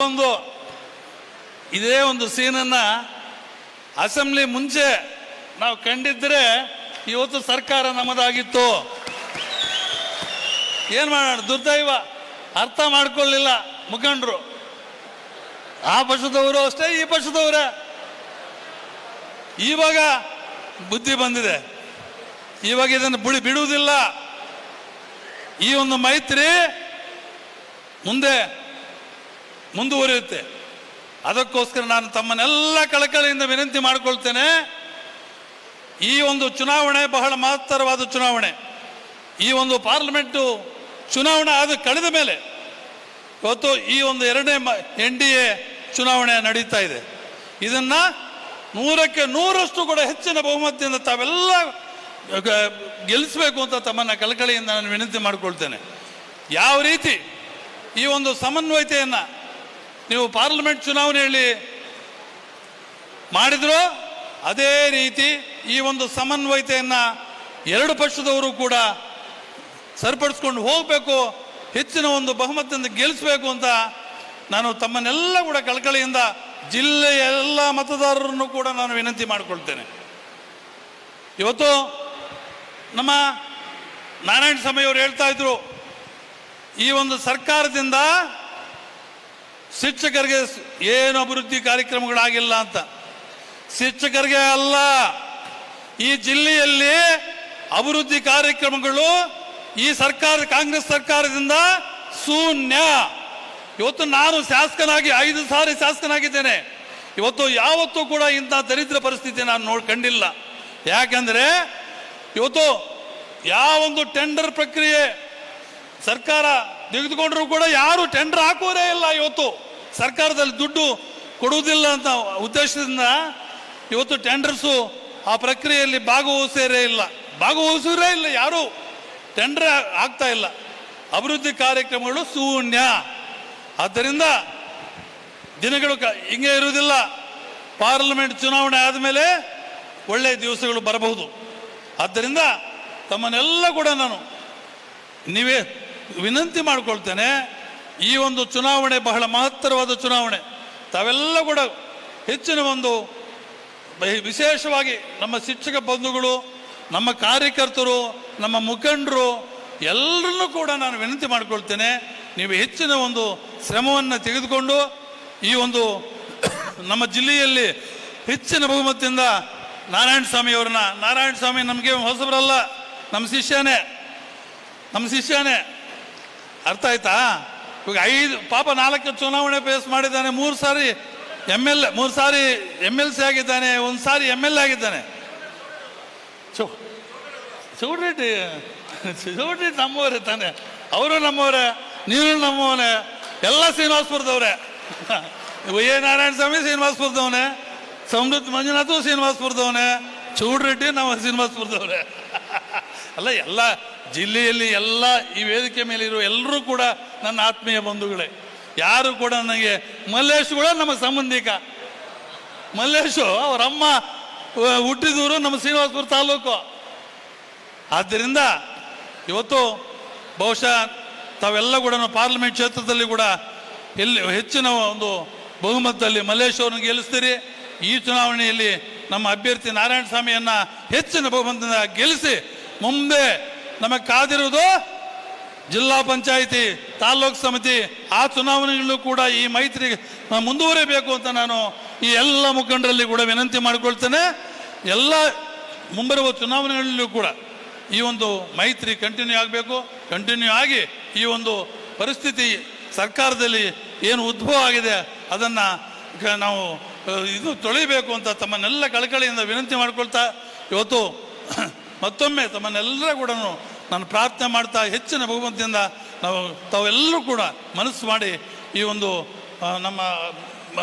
ಒಂದು ಇದೇ ಒಂದು ಸೀನನ್ನ ಅಸೆಂಬ್ಲಿ ಮುಂಚೆ ನಾವು ಕಂಡಿದ್ರೆ ಇವತ್ತು ಸರ್ಕಾರ ನಮ್ಮದಾಗಿತ್ತು. ಏನ್ ಮಾಡೋಣ, ದುರ್ದೈವ, ಅರ್ಥ ಮಾಡ್ಕೊಳ್ಳಿಲ್ಲ ಮುಖಂಡರು. ಆ ಪಕ್ಷದವರು ಅಷ್ಟೇ, ಈ ಪಕ್ಷದವರೇ. ಇವಾಗ ಬುದ್ಧಿ ಬಂದಿದೆ. ಇವಾಗ ಇದನ್ನು ಬಿಡಿ ಬಿಡುವುದಿಲ್ಲ. ಈ ಒಂದು ಮೈತ್ರಿ ಮುಂದೆ ಮುಂದುವರಿಯುತ್ತೆ. ಅದಕ್ಕೋಸ್ಕರ ನಾನು ತಮ್ಮನ್ನೆಲ್ಲ ಕಳಕಳಿಯಿಂದ ವಿನಂತಿ ಮಾಡಿಕೊಳ್ತೇನೆ. ಈ ಒಂದು ಚುನಾವಣೆ ಬಹಳ ಮಹತ್ತರವಾದ ಚುನಾವಣೆ. ಈ ಒಂದು ಪಾರ್ಲಿಮೆಂಟು ಚುನಾವಣೆ ಆದ ಕಳೆದ ಮೇಲೆ ಇವತ್ತು ಈ ಒಂದು ಎರಡನೇ ಎನ್ ಡಿ ಎ ಚುನಾವಣೆ ನಡೀತಾ ಇದೆ. ಇದನ್ನ ನೂರಕ್ಕೆ ನೂರಷ್ಟು ಕೂಡ ಹೆಚ್ಚಿನ ಬಹುಮತದಿಂದ ತಾವೆಲ್ಲ ಗೆಲ್ಲಿಸಬೇಕು ಅಂತ ತಮ್ಮನ್ನ ಕಳಕಳಿಯಿಂದ ನಾನು ವಿನಂತಿ ಮಾಡಿಕೊಳ್ತೇನೆ. ಯಾವ ರೀತಿ ಈ ಒಂದು ಸಮನ್ವಯತೆಯನ್ನ ನೀವು ಪಾರ್ಲಿಮೆಂಟ್ ಚುನಾವಣೆಯಲ್ಲಿ ಮಾಡಿದ್ರು ಅದೇ ರೀತಿ ಈ ಒಂದು ಸಮನ್ವಯತೆಯನ್ನ ಎರಡು ಪಕ್ಷದವರು ಕೂಡ ಸರಿಪಡಿಸ್ಕೊಂಡು ಹೋಗಬೇಕು, ಹೆಚ್ಚಿನ ಒಂದು ಬಹುಮತದಿಂದ ಗೆಲ್ಲಿಸಬೇಕು ಅಂತ ನಾನು ತಮ್ಮನ್ನೆಲ್ಲ ಕೂಡ ಕಳಕಳಿಯಿಂದ ಜಿಲ್ಲೆಯ ಎಲ್ಲ ಮತದಾರರನ್ನು ಕೂಡ ನಾನು ವಿನಂತಿ ಮಾಡಿಕೊಳ್ತೇನೆ. ಇವತ್ತು ನಮ್ಮ ನಾರಾಯಣ ಸ್ವಾಮಿ ಅವರು ಹೇಳ್ತಾ ಇದ್ರು, ಈ ಒಂದು ಸರ್ಕಾರದಿಂದ ಶಿಕ್ಷಕರಿಗೆ ಏನು ಅಭಿವೃದ್ಧಿ ಕಾರ್ಯಕ್ರಮಗಳಾಗಿಲ್ಲ ಅಂತ. ಶಿಕ್ಷಕರಿಗೆ ಅಲ್ಲ, ಈ ಜಿಲ್ಲೆಯಲ್ಲಿ ಅಭಿವೃದ್ಧಿ ಕಾರ್ಯಕ್ರಮಗಳು ಈ ಸರ್ಕಾರ, ಕಾಂಗ್ರೆಸ್ ಸರ್ಕಾರದಿಂದ ಶೂನ್ಯ. ಇವತ್ತು ನಾನು ಶಾಸಕನಾಗಿ, ಐದು ಸಾರಿ ಶಾಸಕನಾಗಿದ್ದೇನೆ. ಇವತ್ತು ಯಾವತ್ತೂ ಕೂಡ ಇಂಥ ದರಿದ್ರ ಪರಿಸ್ಥಿತಿ ನಾನು ನೋಡ್, ಕಂಡಿಲ್ಲ. ಯಾಕಂದ್ರೆ ಇವತ್ತು ಯಾವೊಂದು ಟೆಂಡರ್ ಪ್ರಕ್ರಿಯೆ ಸರ್ಕಾರ ತೆಗೆದುಕೊಂಡರೂ ಕೂಡ ಯಾರು ಟೆಂಡರ್ ಹಾಕೋರೇ ಇಲ್ಲ ಇವತ್ತು. ಸರ್ಕಾರದಲ್ಲಿ ದುಡ್ಡು ಕೊಡುವುದಿಲ್ಲ ಅಂತ ಉದ್ದೇಶದಿಂದ ಇವತ್ತು ಟೆಂಡರ್ಸು ಆ ಪ್ರಕ್ರಿಯೆಯಲ್ಲಿ ಭಾಗವಹಿಸರೇ ಇಲ್ಲ. ಭಾಗವಹಿಸಿರೇ ಇಲ್ಲ, ಯಾರು ಟೆಂಡರ್ ಆಗ್ತಾ ಇಲ್ಲ. ಅಭಿವೃದ್ಧಿ ಕಾರ್ಯಕ್ರಮಗಳು ಶೂನ್ಯ. ಆದ್ದರಿಂದ ದಿನಗಳು ಕ- ಹಿಂಗೆ ಇರುವುದಿಲ್ಲ. ಪಾರ್ಲಿಮೆಂಟ್ ಚುನಾವಣೆ ಆದಮೇಲೆ ಒಳ್ಳೆಯ ದಿವಸಗಳು ಬರಬಹುದು. ಆದ್ದರಿಂದ ತಮ್ಮನ್ನೆಲ್ಲ ಕೂಡ ನಾನು ನೀವೇ ವಿನಂತಿ ಮಾಡಿಕೊಳ್ತೇನೆ. ಈ ಒಂದು ಚುನಾವಣೆ ಬಹಳ ಮಹತ್ತರವಾದ ಚುನಾವಣೆ. ತಾವೆಲ್ಲ ಕೂಡ ಹೆಚ್ಚಿನ ಒಂದು ವಿಶೇಷವಾಗಿ ನಮ್ಮ ಶಿಕ್ಷಕ ಬಂಧುಗಳು, ನಮ್ಮ ಕಾರ್ಯಕರ್ತರು, ನಮ್ಮ ಮುಖಂಡರು ಎಲ್ಲರನ್ನೂ ಕೂಡ ನಾನು ವಿನಂತಿ ಮಾಡಿಕೊಳ್ತೇನೆ. ನೀವು ಹೆಚ್ಚಿನ ಒಂದು ಶ್ರಮವನ್ನು ತೆಗೆದುಕೊಂಡು ಈ ಒಂದು ನಮ್ಮ ಜಿಲ್ಲೆಯಲ್ಲಿ ಹೆಚ್ಚಿನ ಬಹುಮತದಿಂದ ನಾರಾಯಣ ಸ್ವಾಮಿ ಅವ್ರನ್ನ, ನಾರಾಯಣ ಸ್ವಾಮಿ ನಮಗೆ ಹೊಸಬರಲ್ಲ ನಮ್ಮ ಶಿಷ್ಯನೇ ನಮ್ಮ ಶಿಷ್ಯನೇ. ಅರ್ಥ ಆಯ್ತಾ? ಇವಾಗ ಐದು, ಪಾಪ ನಾಲ್ಕು ಚುನಾವಣೆ ಫೇಸ್ ಮಾಡಿದ್ದಾನೆ, ಮೂರು ಸಾರಿ ಎಂ ಎಲ್ ಮೂರು ಸಾರಿ ಎಂ ಎಲ್ ಸಿ ಆಗಿದ್ದಾನೆ, ಒಂದು ಸಾರಿ ಎಂ ಎಲ್ ಆಗಿದ್ದಾನೆ. ಚೌ, ಚೌಡ್ರೆಡ್ಡಿ ಚೌಡ್ರೆಡ್ಡಿ ನಮ್ಮವರೇ ತಾನೆ. ಅವರು ನಮ್ಮವರೇ, ನೀನು ನಮ್ಮವನೇ, ಎಲ್ಲ ಶ್ರೀನಿವಾಸ್ಪುರದವ್ರೆ. ಎ ನಾರಾಯಣ ಸ್ವಾಮಿ ಶ್ರೀನಿವಾಸ್ಪುರದವನೇ ಸಮೃದ್ಧ ಮಂಜುನಾಥು ಶ್ರೀನಿವಾಸ್ಪುರದವನೇ, ಚೌಡ್ರೆಡ್ಡಿ ನಮ್ಮ ಶ್ರೀನಿವಾಸ್ಪುರದವ್ರೆ. ಅಲ್ಲ, ಎಲ್ಲ ಜಿಲ್ಲೆಯಲ್ಲಿ ಎಲ್ಲ ಈ ವೇದಿಕೆ ಮೇಲೆ ಇರುವ ಎಲ್ಲರೂ ಕೂಡ ನನ್ನ ಆತ್ಮೀಯ ಬಂಧುಗಳೇ, ಯಾರು ಕೂಡ ನನಗೆ ಮಲ್ಲೇಶ್ ಕೂಡ ನಮ್ಮ ಸಂಬಂಧಿಕ. ಮಲ್ಲೇಶು ಅವರಮ್ಮ ಹುಟ್ಟಿದೂರು ನಮ್ಮ ಶ್ರೀನಿವಾಸಪುರ ತಾಲೂಕು. ಆದ್ದರಿಂದ ಇವತ್ತು ಬಹುಶಃ ತಾವೆಲ್ಲ ಕೂಡ ಪಾರ್ಲಿಮೆಂಟ್ ಕ್ಷೇತ್ರದಲ್ಲಿ ಕೂಡ ಎಲ್ಲಿ ಹೆಚ್ಚಿನ ಒಂದು ಬಹುಮತದಲ್ಲಿ ಮಲ್ಲೇಶ್ ಅವ್ರನ್ನ ಗೆಲ್ಲಿಸ್ತೀರಿ. ಈ ಚುನಾವಣೆಯಲ್ಲಿ ನಮ್ಮ ಅಭ್ಯರ್ಥಿ ನಾರಾಯಣ ಸ್ವಾಮಿಯನ್ನು ಹೆಚ್ಚಿನ ಬಹುಮತದಿಂದ ಗೆಲ್ಲಿಸಿ ಮುಂದೆ ನಮಗೆ ಕಾದಿರುವುದು ಜಿಲ್ಲಾ ಪಂಚಾಯಿತಿ ತಾಲ್ಲೂಕು ಸಮಿತಿ, ಆ ಚುನಾವಣೆಗಳಲ್ಲೂ ಕೂಡ ಈ ಮೈತ್ರಿ ಮುಂದುವರಿಬೇಕು ಅಂತ ನಾನು ಈ ಎಲ್ಲ ಮುಖಂಡರಲ್ಲಿ ಕೂಡ ವಿನಂತಿ ಮಾಡಿಕೊಳ್ತೇನೆ. ಎಲ್ಲ ಮುಂಬರುವ ಚುನಾವಣೆಗಳಲ್ಲೂ ಕೂಡ ಈ ಒಂದು ಮೈತ್ರಿ ಕಂಟಿನ್ಯೂ ಆಗಬೇಕು. ಕಂಟಿನ್ಯೂ ಆಗಿ ಈ ಒಂದು ಪರಿಸ್ಥಿತಿ ಸರ್ಕಾರದಲ್ಲಿ ಏನು ಉದ್ಭವ ಆಗಿದೆ ಅದನ್ನು ನಾವು ಇದು ತೊಳಿಬೇಕು ಅಂತ ತಮ್ಮನ್ನೆಲ್ಲ ಕಳಕಳಿಯಿಂದ ವಿನಂತಿ ಮಾಡಿಕೊಳ್ತಾ ಇವತ್ತು ಮತ್ತೊಮ್ಮೆ ತಮ್ಮನ್ನೆಲ್ಲರೂ ಕೂಡ ನಾನು ಪ್ರಾರ್ಥನೆ ಮಾಡ್ತಾ ಹೆಚ್ಚಿನ ಬಹುಮತದಿಂದ ನಾವು ತಾವೆಲ್ಲರೂ ಕೂಡ ಮನಸ್ಸು ಮಾಡಿ ಈ ಒಂದು ನಮ್ಮ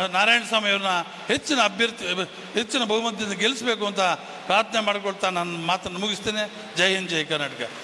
ನಾರಾಯಣ ಸ್ವಾಮಿಯವ್ರನ್ನ ಹೆಚ್ಚಿನ ಅಭ್ಯರ್ಥಿ, ಹೆಚ್ಚಿನ ಬಹುಮತದಿಂದ ಗೆಲ್ಲಿಸಬೇಕು ಅಂತ ಪ್ರಾರ್ಥನೆ ಮಾಡಿಕೊಳ್ತಾ ನಾನು ಮಾತನ್ನು ಮುಗಿಸ್ತೇನೆ. ಜೈ ಹಿಂದ್, ಜೈ ಕರ್ನಾಟಕ.